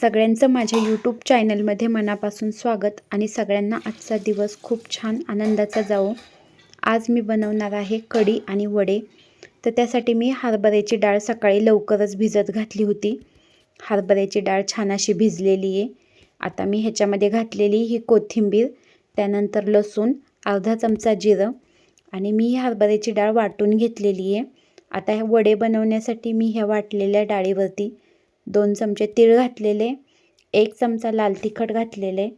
सगळ्यांचं माझ्या यूट्यूब चॅनलमध्ये मनापासून स्वागत आणि सगळ्यांना आजचा दिवस खूप छान आनंदाचा जावो. आज मी बनवणार आहे कढी आणि वडे. तर त्यासाठी मी हरभऱ्याची डाळ सकाळी लवकरच भिजत घातली होती. हरभऱ्याची डाळ छान अशी भिजलेली आहे. आता मी ह्याच्यामध्ये घातलेली ही कोथिंबीर त्यानंतर लसूण अर्धा चमचा जिरं आणि मी ही हरभऱ्याची डाळ वाटून घेतलेली आहे. आता हे वडे बनवण्यासाठी मी ह्या वाटलेल्या डाळीवरती दोन चमचे तीळ घातलेले एक चमचा लाल तिखट घातलेले.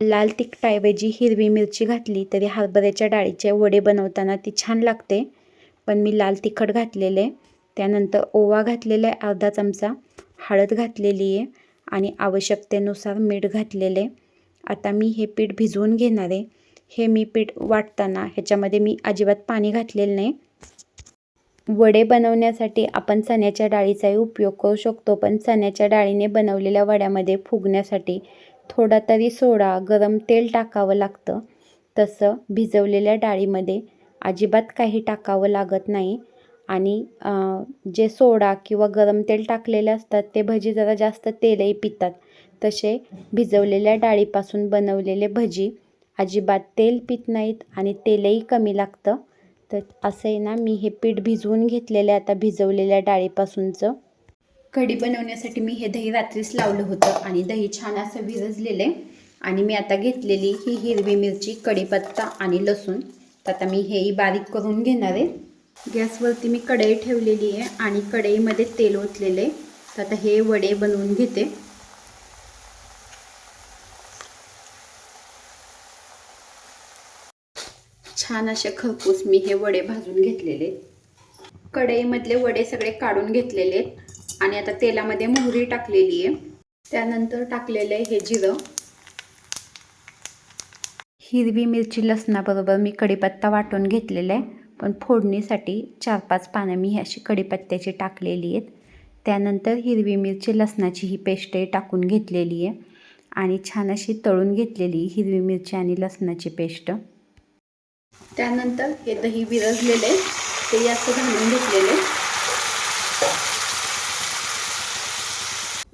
लाल तिखटाऐवजी हिरवी मिरची घातली तरी हरभऱ्याच्या डाळीचे वडे बनवताना ती छान लागते. पण मी लाल तिखट घातलेले त्यानंतर ओवा घातलेला आहे अर्धा चमचा हळद घातलेली आहे आणि आवश्यकतेनुसार मीठ घातलेले. आता मी हे पीठ भिजवून घेणार आहे. हे मी पीठ वाटताना ह्याच्यामध्ये मी अजिबात पाणी घातलेलं नाही. वडे बनवण्यासाठी आपण चण्याच्या डाळीचाही उपयोग करू शकतो पण चण्याच्या डाळीने बनवलेल्या वड्यामध्ये फुगण्यासाठी थोडा तरी सोडा गरम तेल टाकावं लागतं. तसं भिजवलेल्या डाळीमध्ये अजिबात काही टाकावं लागत नाही आणि जे सोडा किंवा गरम तेल टाकलेले असतात ते भजी जरा जास्त तेलही पितात. तसे भिजवलेल्या डाळीपासून बनवलेले भजी अजिबात तेल पित नाहीत आणि तेलही कमी लागतं. तर असं आहे ना मी हे पीठ भिजवून घेतलेलं आहे आता भिजवलेल्या डाळीपासूनचं. कढी बनवण्यासाठी मी हे दही रात्रीच लावलं होतं आणि दही छान असं भिजलेलं आहे. आणि मी आता घेतलेली ही हिरवी मिरची कढीपत्ता आणि लसूण. तर आता मी हेही बारीक करून घेणार आहे. गॅसवरती मी कढई ठेवलेली आहे आणि कढईमध्ये तेल ओतलेलं आहे. तर आता हे वडे बनवून घेते. छान असे खरपूस मी हे वडे भाजून घेतलेले कढईमधले वडे सगळे काढून घेतलेले आणि आता तेलामध्ये मोहरी टाकलेली आहे. त्यानंतर टाकलेलं आहे हे जिरं. हिरवी मिरची लसणाबरोबर मी कढीपत्ता वाटून घेतलेला आहे. पण फोडणीसाठी चार पाच पानं मी अशी कढीपत्त्याची टाकलेली आहेत. त्यानंतर हिरवी मिरची लसणाची ही पेस्टही टाकून घेतलेली आहे. आणि छान अशी तळून घेतलेली हिरवी मिरची आणि लसणाची पेस्ट. त्यानंतर हे दही विरजलेले ते जास्त घालून घेतलेले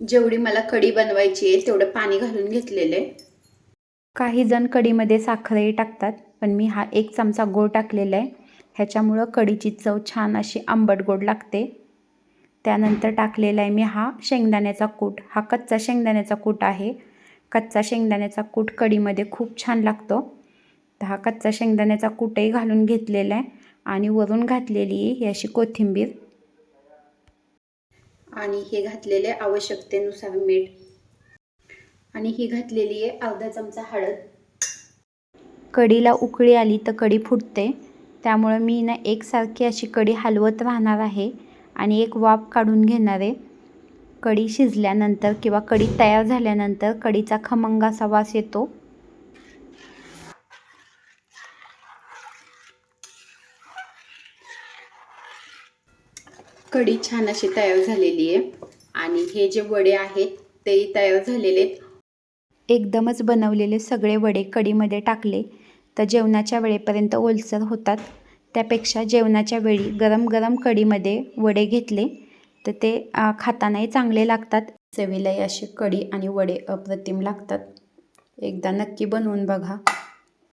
जेवढी मला कढी बनवायची आहे तेवढं पाणी घालून घेतलेले काही जण कढीमध्ये साखरही टाकतात पण मी हा एक चमचा गोड टाकलेला आहे. ह्याच्यामुळं कढीची चव छान अशी आंबट गोड लागते. त्यानंतर टाकलेला आहे मी हा शेंगदाण्याचा कूट. हा कच्चा शेंगदाण्याचा कूट आहे. कच्चा शेंगदाण्याचा कूट कढीमध्ये खूप छान लागतो. तर हा कच्चा शेंगदाण्याचा कूटही घालून घेतलेला आहे आणि वरून घातलेली आहे ही अशी कोथिंबीर. आणि हे घातलेले आवश्यकतेनुसार मीठ. आणि ही घातलेली आहे अर्धा चमचा हळद. कढीला उकळी आली तर कढी फुटते. त्यामुळं मी ना एकसारखी अशी कढी हलवत राहणार आहे आणि एक वाफ काढून घेणार आहे. कढी शिजल्यानंतर किंवा कढी तयार झाल्यानंतर कढीचा खमंग असा वास येतो. कढी छान अशी तयार झालेली आहे. आणि हे जे वडे आहेत तेही तयार झालेले आहेत. एकदमच बनवलेले सगळे वडे कढीमध्ये टाकले तर जेवणाच्या वेळेपर्यंत ओलसर होतात. त्यापेक्षा जेवणाच्या वेळी गरम गरम कढीमध्ये वडे घेतले तर ते खातानाही चांगले लागतात. चवीलाही असे कढी आणि वडे अप्रतिम लागतात. एकदा नक्की बनवून बघा.